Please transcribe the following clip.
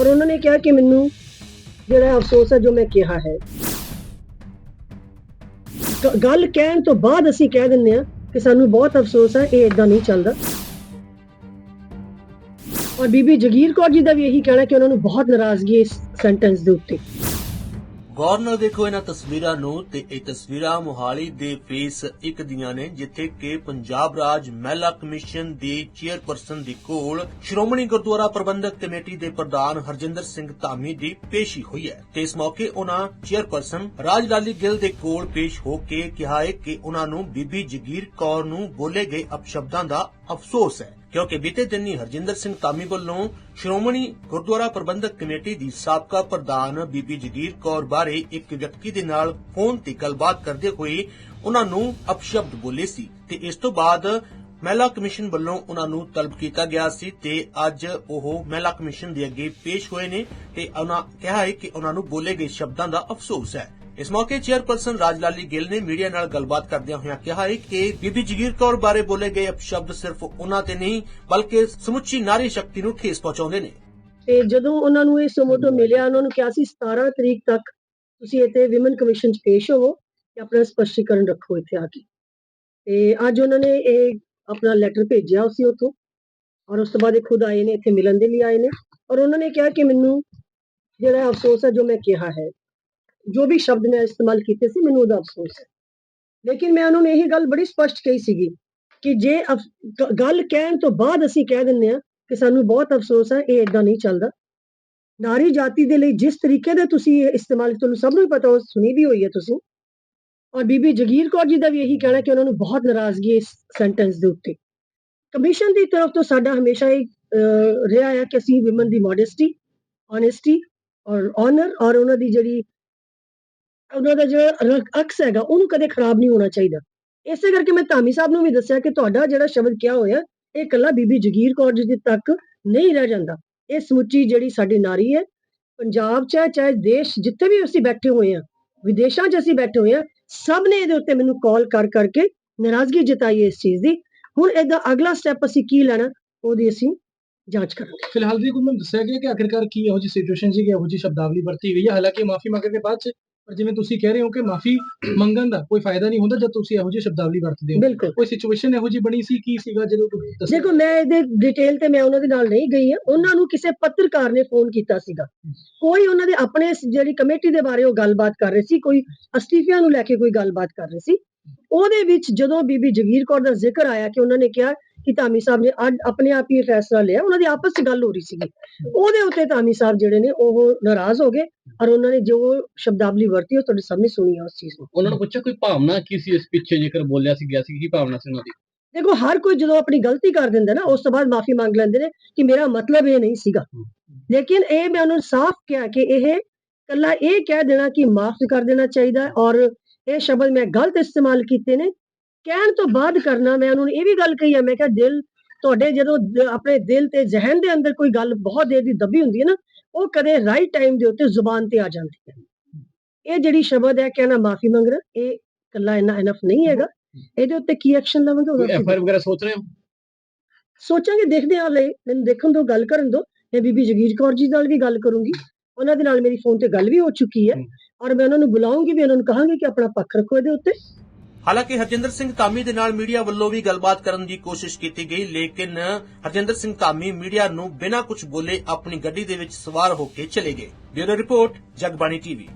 ਔਰ ਉਹਨਾਂ ਨੇ ਕਿਹਾ ਕਿ ਮੈਨੂੰ ਜਿਹੜਾ ਅਫਸੋਸ ਹੈ ਜੋ ਮੈਂ ਕਿਹਾ ਹੈ। ਗੱਲ ਕਹਿਣ ਤੋਂ ਬਾਅਦ ਅਸੀਂ ਕਹਿ ਦਿੰਦੇ ਆ ਕਿ ਸਾਨੂੰ ਬਹੁਤ ਅਫਸੋਸ ਹੈ, ਇਹ ਇਦਾਂ ਨਹੀਂ ਚੱਲਦਾ। ਔਰ ਬੀਬੀ ਜਗੀਰ ਕੌਰ ਜੀ ਦਾ ਵੀ ਇਹੀ ਕਹਿਣਾ ਕਿ ਉਹਨਾਂ ਨੂੰ ਬਹੁਤ ਨਾਰਾਜ਼ਗੀ ਇਸ ਸੈਂਟੈਂਸ ਦੇ ਉੱਤੇ। ਗੌਰ ਨਾਲ ਦੇਖੋ ਇਹਨਾਂ ਤਸਵੀਰਾਂ ਨੂੰ ਤੇ ਇਹ ਤਸਵੀਰਾਂ ਮੁਹਾਲੀ ਦੇ ਫੇਸ ਇੱਕ ਦੀਆਂ ਨੇ, ਜਿੱਥੇ ਕਿ ਪੰਜਾਬ ਰਾਜ ਮਹਿਲਾ ਕਮਿਸ਼ਨ ਦੀ ਚੇਅਰਪਰਸਨ ਦੀ ਕੋਲ ਸ਼੍ਰੋਮਣੀ ਗੁਰਦੁਆਰਾ ਪ੍ਰਬੰਧਕ ਕਮੇਟੀ ਦੇ ਪ੍ਰਧਾਨ ਹਰਜਿੰਦਰ ਸਿੰਘ ਧਾਮੀ ਦੀ ਪੇਸ਼ੀ ਹੋਈ ਹੈ ਤੇ ਇਸ ਮੌਕੇ ਉਹਨਾਂ ਚੇਅਰਪਰਸਨ ਰਾਜ ਲਾਲੀ ਗਿੱਲ ਦੇ ਕੋਲ ਪੇਸ਼ ਹੋ ਕੇ ਕਿਹਾ ਹੈ ਕਿ ਉਹਨਾਂ ਨੂੰ ਬੀਬੀ ਜਗੀਰ ਕੌਰ ਨੂੰ ਬੋਲੇ ਗਏ ਅਪਸ਼ਬਦਾਂ ਦਾ ਅਫਸੋਸ ਹੈ, ਕਿਉਂਕਿ ਬੀਤੇ ਦਿਨੀ ਹਰਜਿੰਦਰ ਸਿੰਘ ਧਾਮੀ ਵੱਲੋਂ ਸ਼੍ਰੋਮਣੀ ਗੁਰਦੁਆਰਾ ਪ੍ਰਬੰਧਕ ਕਮੇਟੀ ਦੀ ਸਾਬਕਾ ਪ੍ਰਧਾਨ ਬੀਬੀ ਜਗੀਰ ਕੌਰ ਬਾਰੇ ਇੱਕ ਵਿਅਕਤੀ ਦੇ ਨਾਲ ਫੋਨ ਤੇ ਗੱਲਬਾਤ ਕਰਦੇ ਹੋਏ ਉਹਨਾਂ ਨੂੰ ਅਪਸ਼ਬਦ ਬੋਲੇ ਸੀ ਤੇ ਇਸ ਤੋਂ ਬਾਅਦ ਮਹਿਲਾ ਕਮਿਸ਼ਨ ਵੱਲੋਂ ਉਹਨਾਂ ਨੂੰ ਤਲਬ ਕੀਤਾ ਗਿਆ ਸੀ ਤੇ ਅੱਜ ਉਹ ਮਹਿਲਾ ਕਮਿਸ਼ਨ ਦੇ ਅੱਗੇ ਪੇਸ਼ ਹੋਏ ਨੇ ਤੇ ਉਹਨਾਂ ਕਿਹਾ ਹੈ ਕਿ ਉਹਨਾਂ ਨੂੰ ਬੋਲੇ ਗਏ ਸ਼ਬਦਾਂ ਦਾ ਅਫਸੋਸ ਹੈ। ਇਸ ਮੌਕੇ ਚੇਅਰਪਰਸਨ ਰਾਜਲਾਲੀ ਗਿੱਲ ਨੇ ਮੀਡੀਆ ਨਾਲ ਗੱਲਬਾਤ ਕਰਦਿਆਂ ਹੋਇਆਂ ਕਿਹਾ ਹੈ ਕਿ ਬੀਬੀ ਜਗੀਰ ਕੌਰ ਬਾਰੇ ਬੋਲੇ ਗਏ ਅਪਸ਼ਬਦ ਸਿਰਫ ਉਹਨਾਂ ਤੇ ਨਹੀਂ, ਬਲਕਿ ਸਮੁੱਚੀ ਨਾਰੀ ਸ਼ਕਤੀ ਨੂੰ ਠੇਸ ਪਹੁੰਚਾਉਂਦੇ ਨੇ। ਤੇ ਜਦੋਂ ਉਹਨਾਂ ਨੂੰ ਇਹ ਸਮੋਟੋ ਮਿਲਿਆ, ਉਹਨਾਂ ਨੂੰ ਕਿਹਾ ਸੀ 17 ਤਰੀਕ ਤੱਕ ਤੁਸੀਂ ਇੱਥੇ ਵਿਮਨ ਕਮਿਸ਼ਨ 'ਚ ਪੇਸ਼ ਹੋਵੋ ਤੇ ਆਪਣਾ ਸਪਸ਼ਟੀਕਰਨ ਰੱਖੋ ਇੱਥੇ ਆ ਕੇ। ਤੇ ਅੱਜ ਉਹਨਾਂ ਨੇ ਇਹ ਆਪਣਾ ਲੈਟਰ ਭੇਜਿਆ ਉਸੇ ਉੱਥੋਂ ਔਰ ਉਸ ਤੋਂ ਬਾਅਦ ਇਹ ਖੁਦ ਆਏ ਨੇ, ਇੱਥੇ ਮਿਲਣ ਦੇ ਲਈ ਆਏ ਨੇ। ਔਰ ਉਹਨਾਂ ਨੇ ਕਿਹਾ ਕਿ ਮੈਨੂੰ ਜਿਹੜਾ ਅਫਸੋਸ ਹੈ, ਜੋ ਮੈਂ ਕਿਹਾ ਹੈ ਜੋ ਵੀ ਸ਼ਬਦ ਮੈਂ ਇਸਤੇਮਾਲ ਕੀਤੇ ਸੀ, ਮੈਨੂੰ ਉਹਦਾ ਅਫਸੋਸ ਹੈ। ਲੇਕਿਨ ਮੈਂ ਉਹਨਾਂ ਨੂੰ ਇਹ ਗੱਲ ਬੜੀ ਸਪਸ਼ਟ ਕਹੀ ਸੀਗੀ ਕਿ ਜੇ ਅਫ- ਗੱਲ ਕਹਿਣ ਤੋਂ ਬਾਅਦ ਅਸੀਂ ਕਹਿ ਦਿੰਦੇ ਆ ਕਿ ਸਾਨੂੰ ਬਹੁਤ ਅਫਸੋਸ ਹੈ, ਇਹ ਇਦਾਂ ਨਹੀਂ ਚੱਲਦਾ। ਨਾਰੀ ਜਾਤੀ ਦੇ ਲਈ ਜਿਸ ਤਰੀਕੇ ਦਾ ਤੁਸੀਂ ਇਹ ਇਸਤੇਮਾਲ, ਤੁਹਾਨੂੰ ਸਭ ਨੂੰ ਪਤਾ, ਉਹ ਸੁਣੀ ਵੀ ਹੋਈ ਹੈ ਤੁਸੀਂ। ਔਰ ਬੀਬੀ ਜਗੀਰ ਕੌਰ ਜੀ ਦਾ ਵੀ ਇਹੀ ਕਹਿਣਾ ਕਿ ਉਹਨਾਂ ਨੂੰ ਬਹੁਤ ਨਾਰਾਜ਼ਗੀ ਹੈ ਇਸ ਸੈਂਟੈਂਸ ਦੇ ਉੱਤੇ। ਕਮਿਸ਼ਨ ਦੀ ਤਰਫ ਤੋਂ ਸਾਡਾ ਹਮੇਸ਼ਾ ਇਹ ਰਿਹਾ ਹੈ ਕਿ ਅਸੀਂ ਵਿਮਨ ਦੀ ਮੋਡੈਸਟੀ ਓਨੈਸਟੀ ਔਰ ਆਨਰ ਔਰ ਉਹਨਾਂ ਦੀ ਜਿਹੜੀ ਉਹਨਾਂ ਦਾ ਜਿਹੜਾ ਅਕਸ ਹੈਗਾ, ਉਹਨੂੰ ਕਦੇ ਖਰਾਬ ਨਹੀਂ ਹੋਣਾ ਚਾਹੀਦਾ। ਇਸੇ ਕਰਕੇ ਮੈਂ ਧਾਮੀ ਸਾਹਿਬ ਨੂੰ ਵੀ ਦੱਸਿਆ ਕਿ ਤੁਹਾਡਾ ਜਿਹੜਾ ਸ਼ਬਦ ਕਿਹਾ ਹੋਇਆ, ਇਹ ਇਕੱਲਾ ਬੀਬੀ ਜਗੀਰ ਕੌਰ ਜੀ ਦੇ ਤੱਕ ਨਹੀਂ ਰਹਿ ਜਾਂਦਾ। ਇਹ ਸਮੁੱਚੀ ਜਿਹੜੀ ਸਾਡੀ ਨਾਰੀ ਹੈ, ਪੰਜਾਬ 'ਚ ਚਾਹੇ ਦੇਸ਼ ਜਿੱਥੇ ਵੀ ਅਸੀਂ ਬੈਠੇ ਹੋਏ ਆ ਵਿਦੇਸ਼ਾਂ 'ਚ ਅਸੀਂ ਬੈਠੇ ਹੋਏ ਆ ਸਭ ਨੇ ਇਹਦੇ ਉੱਤੇ ਮੈਨੂੰ ਕਾਲ ਕਰ, ਕਰਕੇ ਨਾਰਾਜ਼ਗੀ ਜਤਾਈ ਹੈ ਇਸ ਚੀਜ਼ ਦੀ। ਹੁਣ ਇਹਦਾ ਅਗਲਾ ਸਟੈਪ ਅਸੀਂ ਕੀ ਲੈਣਾ, ਉਹਦੀ ਅਸੀਂ ਜਾਂਚ ਕਰਾਂਗੇ। ਫਿਲਹਾਲ ਵੀ ਮੈਨੂੰ ਦੱਸਿਆ ਗਿਆ ਕਿ ਆਖਿਰਕਾਰ ਕੀ ਇਹੋ ਜਿਹੀ ਸਿਚੁਏਸ਼ਨ ਸੀ ਕਿ ਇਹੋ ਜਿਹੀ ਸ਼ਬਦਾਵਲੀ ਵਰਤੀ ਗਈ ਹੈ? ਹਾਲਾਂਕਿ ਮਾਫੀ ਮੰਗਣ ਦੇ ਬਾਅਦ ਚ ਪਰ ਜਿਵੇਂ ਤੁਸੀਂ ਕਹਿ ਰਹੇ ਹੋ ਕਿ ਮਾਫੀ ਮੰਗਣ ਦਾ ਕੋਈ ਫਾਇਦਾ ਨਹੀਂ ਹੁੰਦਾ ਜਦ ਤੁਸੀਂ ਇਹੋ ਜਿਹੀ ਸ਼ਬਦਾਵਲੀ ਵਰਤਦੇ ਹੋ। ਬਿਲਕੁਲ। ਕੋਈ ਸਿਚੁਏਸ਼ਨ ਇਹੋ ਜਿਹੀ ਬਣੀ ਸੀ? ਕੀ ਸੀਗਾ ਜਦੋਂ ਤੁਸੀਂ ਦੱਸਿਆ? ਦੇਖੋ ਮੈਂ ਇਹਦੇ ਡਿਟੇਲ ਤੇ ਮੈਂ ਉਹਨਾਂ ਦੇ ਨਾਲ ਨਹੀਂ ਗਈ ਹਾਂ। ਉਹਨਾਂ ਨੂੰ ਕਿਸੇ ਪੱਤਰਕਾਰ ਨੇ ਫੋਨ ਕੀਤਾ ਸੀਗਾ। ਕੋਈ ਉਹਨਾਂ ਦੇ ਆਪਣੇ ਸ- ਜਿਹੜੀ ਕਮੇਟੀ ਦੇ ਬਾਰੇ ਉਹ ਗੱਲਬਾਤ ਕਰ ਰਹੇ ਸੀ ਕੋਈ ਅਸਤੀਫਿਆਂ ਨੂੰ ਲੈ ਕੇ ਕੋਈ ਗੱਲਬਾਤ ਕਰ ਰਹੇ ਸੀ। ਉਹਦੇ ਵਿੱਚ ਜਦੋਂ ਬੀਬੀ ਜਗੀਰ ਕੌਰ ਦਾ ਜ਼ਿਕਰ ਆਇਆ ਕਿ ਉਹਨਾਂ ਨੇ ਕਿਹਾ ਕਿ ਧਾਮੀ ਸਾਹਿਬ ਨੇ ਅੱਜ ਆਪਣੇ ਆਪ ਹੀ ਫੈਸਲਾ ਲਿਆ ਉਹਨਾਂ ਦੀ ਆਪਸ ਵਿੱਚ ਗੱਲ ਹੋ ਰਹੀ ਸੀਗੀ। ਉਹਦੇ ਉੱਤੇ ਧਾਮੀ ਸਾਹਿਬ ਜਿਹੜੇ ਨੇ ਉਹ ਨਾਰਾਜ਼ ਹੋ ਗਏ ਔਰ ਉਹਨਾਂ ਨੇ ਜੋ ਸ਼ਬਦਾਵਲੀ ਵਰਤੀ ਉਹ ਤੁਹਾਡੇ ਸਾਹਮਣੇ ਸੁਣੀ ਆ ਉਸ ਚੀਜ਼ ਨੂੰ। ਉਹਨਾਂ ਨੂੰ ਪੁੱਛਿਆ ਕੋਈ ਭਾਵਨਾ ਕੀ ਸੀ ਇਸ ਪਿੱਛੇ ਜੇਕਰ ਬੋਲਿਆ ਸੀ ਗਿਆ ਸੀ ਕੀ ਭਾਵਨਾ ਸੀ ਉਹਨਾਂ ਦੀ? ਦੇਖੋ ਹਰ ਕੋਈ ਜਦੋਂ ਆਪਣੀ ਗਲਤੀ ਕਰ ਦਿੰਦਾ ਨਾ ਉਸ ਤੋਂ ਬਾਅਦ ਮਾਫੀ ਮੰਗ ਲੈਂਦੇ ਨੇ ਕਿ ਮੇਰਾ ਮਤਲਬ ਇਹ ਨਹੀਂ ਸੀਗਾ। ਲੇਕਿਨ ਇਹ ਮੈਂ ਉਹਨਾਂ ਨੂੰ ਸਾਫ਼ ਕਿਹਾ ਕਿ ਇਹ ਕੱਲਾ ਇਹ ਕਹਿ ਦੇਣਾ ਕਿ ਮਾਫ ਕਰ ਦੇਣਾ ਚਾਹੀਦਾ ਔਰ ਇਹ ਸ਼ਬਦ ਮੈਂ ਗਲਤ ਇਸਤੇਮਾਲ ਕੀਤੇ ਨੇ ਕਹਿਣ ਤੋਂ ਬਾਅਦ ਕਰਨਾ ਮੈਂ ਉਹਨਾਂ ਨੂੰ ਇਹ ਵੀ ਗੱਲ ਕਹੀ ਹੈ ਮੈਂ ਕਿਹਾ ਦਿਲ ਤੁਹਾਡੇ ਜਦੋਂ ਆਪਣੇ ਦਿਲ ਤੇ ਜ਼ਿਹਨ ਦੇ ਅੰਦਰ ਕੋਈ ਗੱਲ ਬਹੁਤ ਦੇਰ ਦੀ ਦੱਬੀ ਹੁੰਦੀ ਹੈ ਨਾ ਉਹ ਕਦੇ ਰਾਈਟ ਟਾਈਮ ਦੇ ਉੱਤੇ ਜ਼ੁਬਾਨ ਤੇ ਆ ਜਾਂਦੀ ਹੈ। ਇਹ ਜਿਹੜੀ ਸ਼ਬਦ ਹੈ ਕਹਿਣਾ ਮਾਫੀ ਮੰਗਣਾ ਇਹ ਕੱਲਾ ਇੰਨਾ ਇਨਫ ਨਹੀਂ ਹੈਗਾ। ਇਹਦੇ ਉੱਤੇ ਕੀ ਐਕਸ਼ਨ ਲਵਾਂਗੇ ਉਹਦਾ ਕੋਈ ਐਫ ਆਈ ਵਗੈਰਾ ਸੋਚ ਰਹੇ ਹੋ? ਸੋਚਾਂਗੇ ਦੇਖਦੇ ਹਾਂ ਹਲੇ ਮੈਨੂੰ ਦੇਖਣ ਤੋਂ ਗੱਲ ਕਰਨ ਦੋ ਮੈਂ ਬੀਬੀ ਜਗੀਰ ਕੌਰ ਜੀ ਨਾਲ ਵੀ ਗੱਲ ਕਰੂੰਗੀ। ਉਹਨਾਂ ਦੇ ਨਾਲ ਮੇਰੀ ਫੋਨ ਤੇ ਗੱਲ ਵੀ ਹੋ ਚੁੱਕੀ ਹੈ। ਔਰ ਮੈਂ ਉਹਨਾਂ ਨੂੰ ਬੁਲਾਉਂਗੀ ਵੀ ਉਹਨਾਂ ਨੂੰ ਕਹਾਂਗੀ ਕਿ ਆਪਣਾ ਪੱਖ ਰੱਖੋ ਇਹਦੇ ਉੱਤੇ। ਹਾਲਾਂਕਿ ਹਰਜਿੰਦਰ ਸਿੰਘ ਧਾਮੀ ਦੇ ਨਾਲ ਮੀਡੀਆ ਵੱਲੋਂ ਵੀ ਗੱਲਬਾਤ ਕਰਨ ਦੀ ਕੋਸ਼ਿਸ਼ ਕੀਤੀ ਗਈ, ਲੇਕਿਨ ਹਰਜਿੰਦਰ ਸਿੰਘ ਧਾਮੀ ਮੀਡੀਆ ਨੂੰ ਬਿਨਾਂ ਕੁਝ ਬੋਲੇ ਆਪਣੀ ਗੱਡੀ ਦੇ ਵਿੱਚ ਸਵਾਰ ਹੋ ਕੇ ਚਲੇ ਗਏ। Bureau report, Jagbani TV.